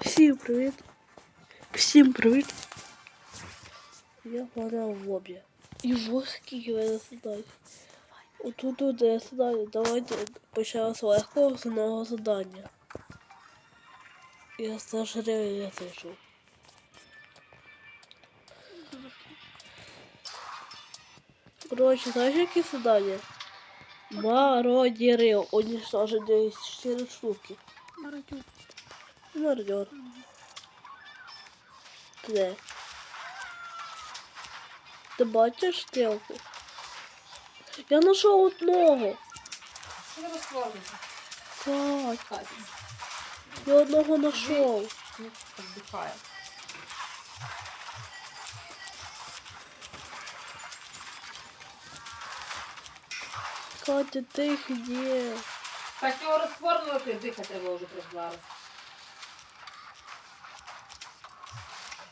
Всім привіт. Всім привіт. Я грав в лобі. І ось скільки ви задають. Отут тут я задаю. Давайте почнемо з легкого основного задання. Я зажрев, я зайшов. Короче, знаєш, які задання? Мародіри уничтожить 4 штуки. Мародюк. Мародер. Де? Ти бачиш стрілку? Я знайшов одного. Що розкладати? Так, я одного знайшов. Віддихає. Катя, ти де? Так його розтворювати, дихати треба вже призбавити.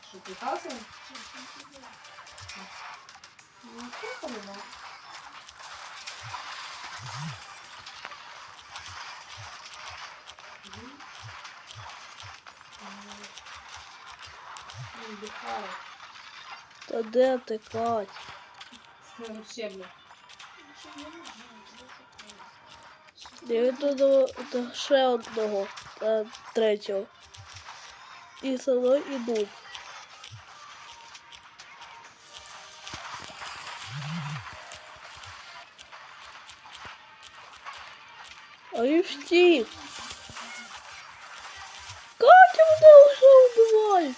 Що? Ну, що нема. Ну, Віддихає. Та де ти, Кать? Ну, щебля. Я йду до, до ще одного, та третього. І за мною ідуть. А і втік. Катя мене вже вбиває.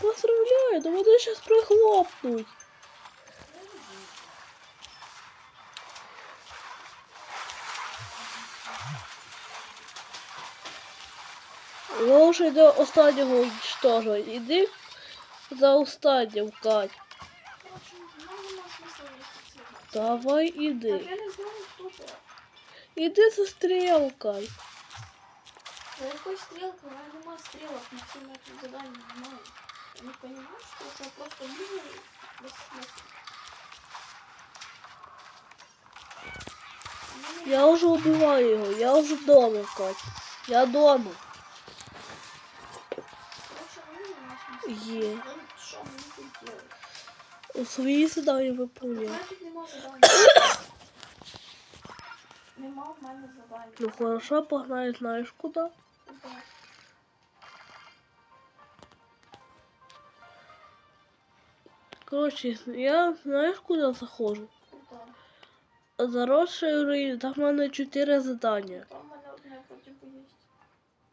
Поздравляю, да мене зараз прихлопнуть. Я вже до останнього уничтожувати. Іди за останнім, Кать. Давай іди. Я не знаю, хто це. Іди за стрілкою. За якою стрілкою? У мене нема стрілок на всі наші задання немає. Я не розумію, що це просто дуже безсмисленно. У мене Я вже убиваю його, я вже вдома, Кать. Я вдома. Короче, вони нема смисла. Є. Ну, Що мені тут робити? У свої задання У виповняю. мене тут нема задання. Нема в мене задання. Ну хорошо, погнали, знаєш куди? Куди? Коротше, я знаєш куди заходжу? Куди? Заросший руїн, там в мене чотири задання. Там в мене одне потім є.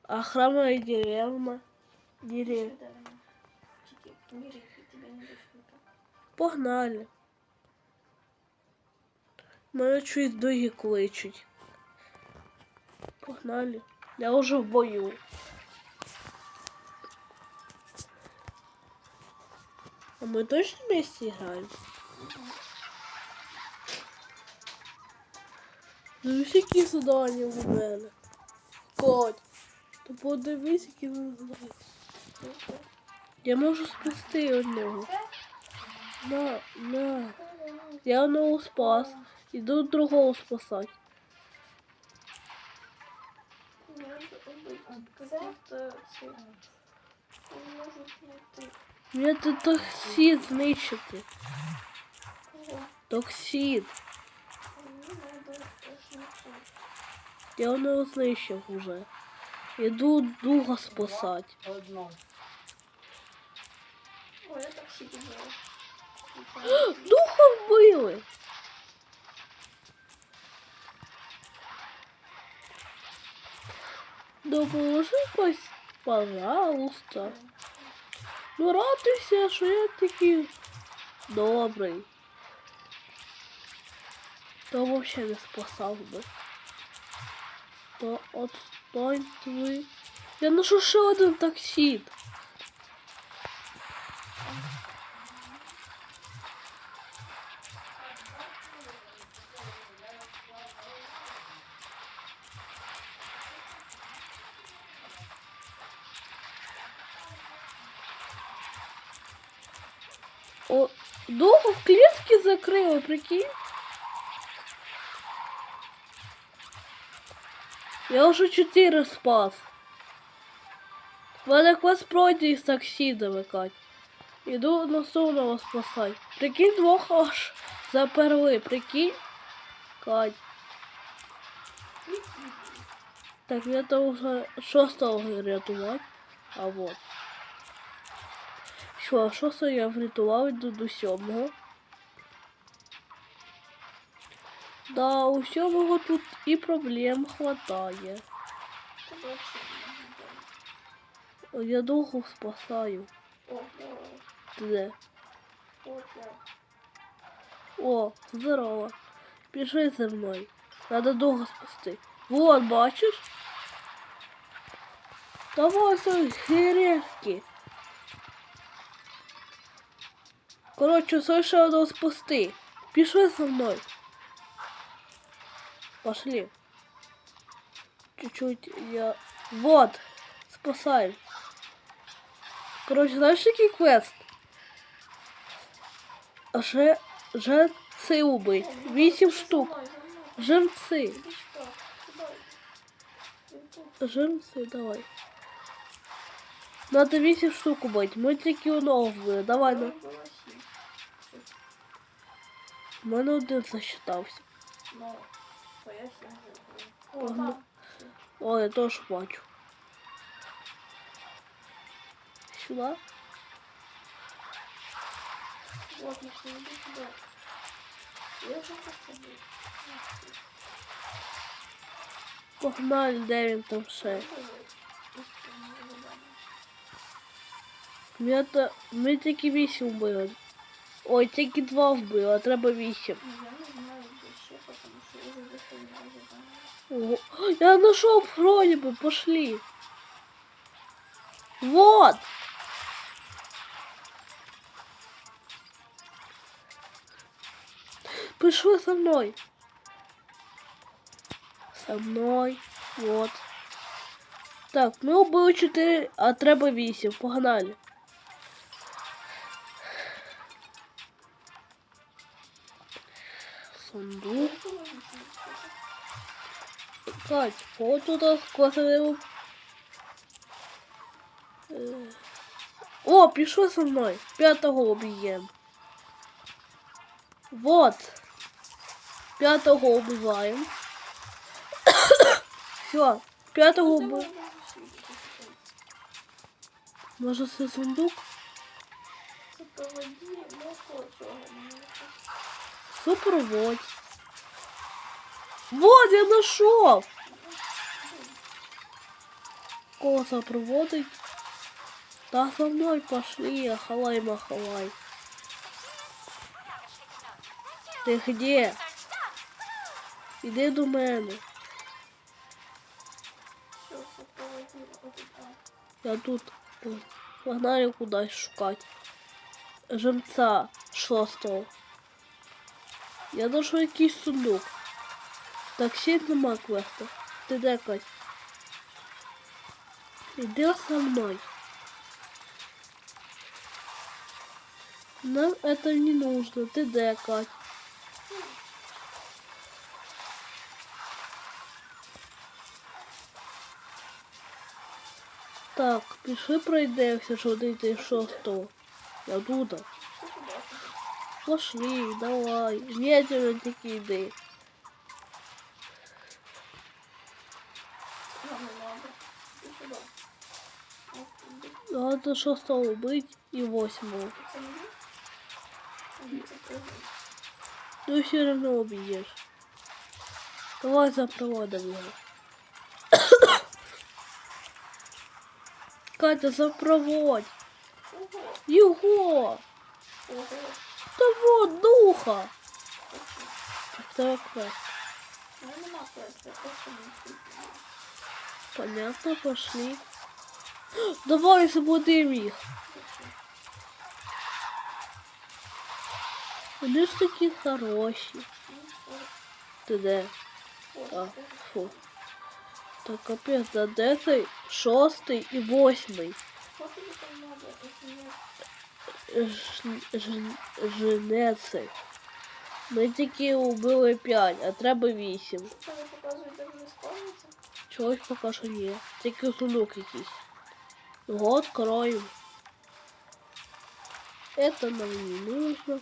А храма деревна. Дерев. Де Мене чуть дуги кличуть. Погнали. Я вже в бою. А ми точно вместе граємо? Ну які задання у мене. Кот. То подивись, які задання. Я можу спасти одного. На, на. Я одного спас. Іду другого спасати. Це не. Мені тут токсид знищити. Токсид. Це. Я одного знищив уже. Іду друга спасати. Ой, я так сидів. Духа вбили. Допоможи якось, пожалуйста. Ну радуйся, що я такий добрий. То взагалі не спасав би. То отстань ви. Я ношу ще один таксід. О, духу в клітки закрили, прикинь. Я вже чотири спас. В мене квест пройде із таксідами, Кать. Іду наступного спасай. Прикинь, двох аж заперли, прикинь. Кать. Так, я то вже шостого рятувати. А вот. Що, шостого я врятував, йду до сьомого. Да, у сьомого тут і проблем хватає. Я довго спасаю. Ти де? О, здорово. Пішли зі мною. Надо довго спасти. Вот, бачиш? Давай свої гірки. Коротше, все ще одного спасти. Пішли зі мною. Пошли. Чуть-чуть я... Вот. Спасаем. Короче, знаешь, який квест? Же... Женці убить. Вісім штук. За мною, за мною. Женці. Іди сюди. Сюди. Він тут. Женці, давай. Надо вісім штук убить. Ми тільки одного вбили. Давай, на. Було сім. У мене один засчитався. Ну, то я сім вже. О, Погнали. там. О, я теж бачу. Сюди. Вот, Максим, иди сюда. Я же хочу быть. Погнали, де він там ще. Ми, та... Ми тільки вісім вбили. Ой, тільки два вбили, а треба вісім. Ого. Я нашел вроде бы, пошли. Вот. Пошли со мной. Со мной. Вот. Так, ми убили 4, а треба 8. Погнали. Сундук. Кать, вот тут классовый... О, пішли со мною. П'ятого уб'ємо. Вот. П'ятого убиваємо. Все, п'ятого убив. Може це сундук? Сопроводи, ну, цього мені якось. Супроводь. Вот, я нашел. Кого сопроводить? Да со мной пошли, ахалай махалай. Ты где? Іди до мене. Я тут погнали кудись шукати. Жемця шостого. Я знайшов якийсь сундук. Таксі нема квеста. Ти де Кать? Іди со мною. Нам это не нужно. Ты де, Кать? Так, пішли пройдемося, що дійти шостого. Я тут. Що ти бачиш? Пошли, давай. Медленно тільки йди. Ну, не надо. Іди сюди. От, іди. Надо шостого вбити і восьмого. Це мені? Ні, це тебе. Ну все равно уб'єш. Давай запроводим його. Катя, запроводь. Ого, Його! ого. Того духа! Точно. Так, давай квест. У мене нема квесту, я просто не встиг. Понятно, пошли. Давай забудем їх. Вони ж такі хороші. Ну, от, Ти де? от, А, от. фу. Так капець, а де цей шостий і восьмий? Якщо я- Ж- ж- Ми тільки убили 5, а треба 8. Що ви показуєте, вони спавняться? Щось поки що ні. Тільки сундук якийсь. Вот, откроем. Это нам не нужно.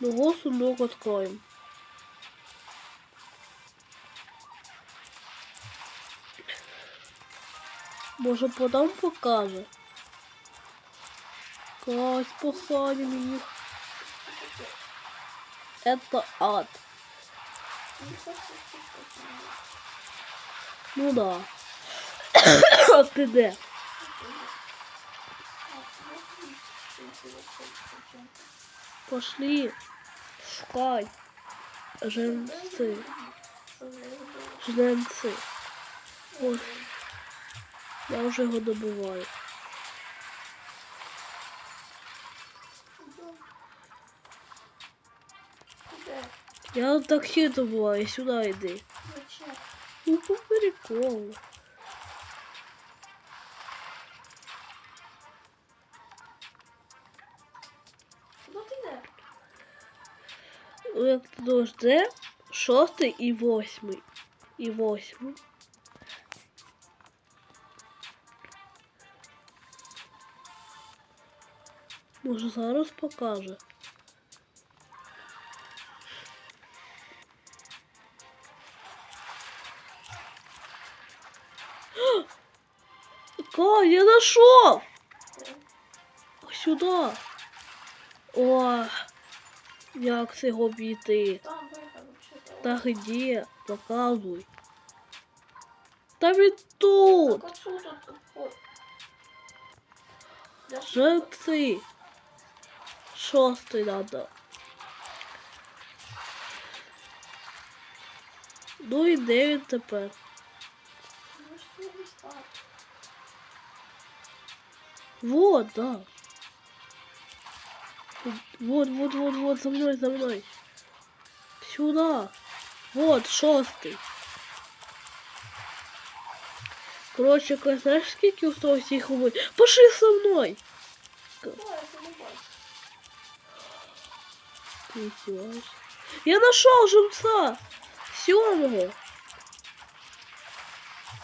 Ну, сундук откроем. Може потом покаже. Кать, посадим их. Это ад. Ну, да. Ти де? Пошли. Шукай. Женці. Жненці. Ось. Я вже його добуваю. Я на таксі добуваю, сюди йди. Зачем? Ну, по приколу. Ти йдеш? Ну, Як ти думаєш, де? Шостий і восьмий. І восьмий. Може зараз покаже. Ка, я нашел! Сюда. О, як це обійти? Та где? Показуй. Та він тут. Так отсюда тут вход. Де ж Жерці. Шостий надо. Ну і де він тепер? Вот, да. Вот, вот, вот, вот, за мной, за мной. Сюда. Вот, шостий. Короче, знаешь, скільки осталось їх убити? Пошли со мной. Ты? Я нашел жемца! Семого!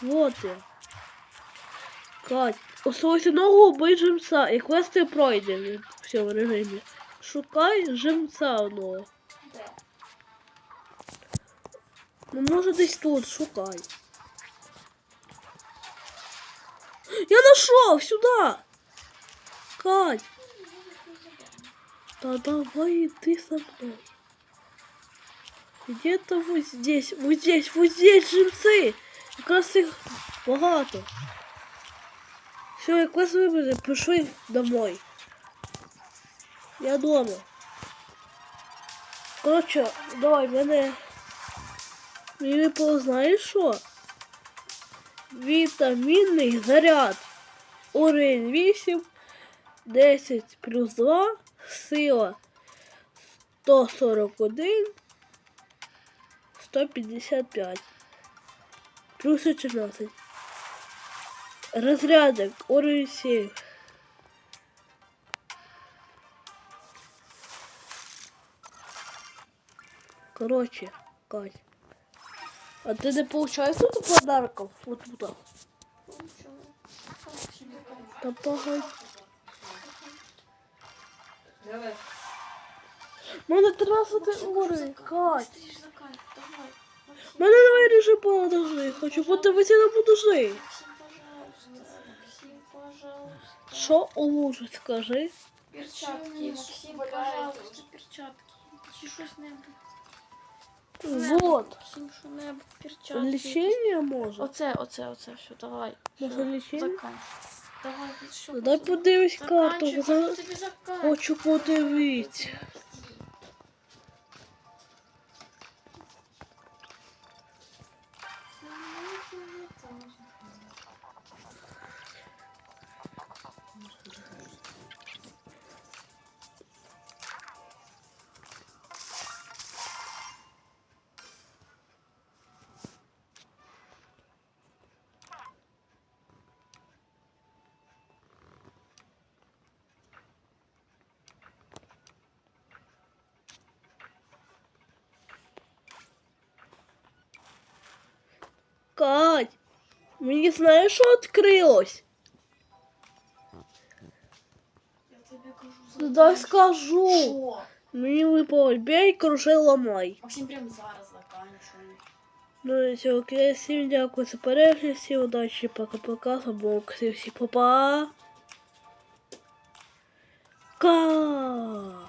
Вот я. Кать, осталось ногу убить жемца. І квести пройдені в цьому режимі. Шукай жемца одного. Де? Ну, може десь тут, шукай. Я нашел! Сюда! Кать! Да давай иди со мной. Где-то вот здесь, вот здесь, вот здесь жильцы. Якраз їх багато. Все, якраз вибрали, пішли домой. Я дома. Коротше, давай, мене. Мені випало, знаєш що? Вітамінний заряд. Уровень 8, 10 плюс 2, сила 141, 155. Плюс 14. Разрядок уровень 7. Короче, Кать. А ты не получаешь тут подарков? Вот туда. Да погоди. Давай. Мене 13 уровень, Кать. Мене давай режим подожди. Хочу подивитися на подожди. Пожалуйста. Что пожалуйста. Скажи? Перчатки, Максим, пожалуйста, перчатки. Чи щось небудь. Вот. Максим, що небудь, перчатки. Лечение може? Оце, оце, оце, все, давай. Може лечение? Давай, що? Дай подивись карту. За- тобі. Хочу подивитися. Мені знаєш, що відкрилось? Я тобі кажу, Ну, задання. дай скажу. Що? Мені випало бей, кружи, ламай. Максим прямо зараз заканчує. Ну і все, окей, всім дякую за перегляд, всім удачі, пока-пока, забув, всім па-па. Ка.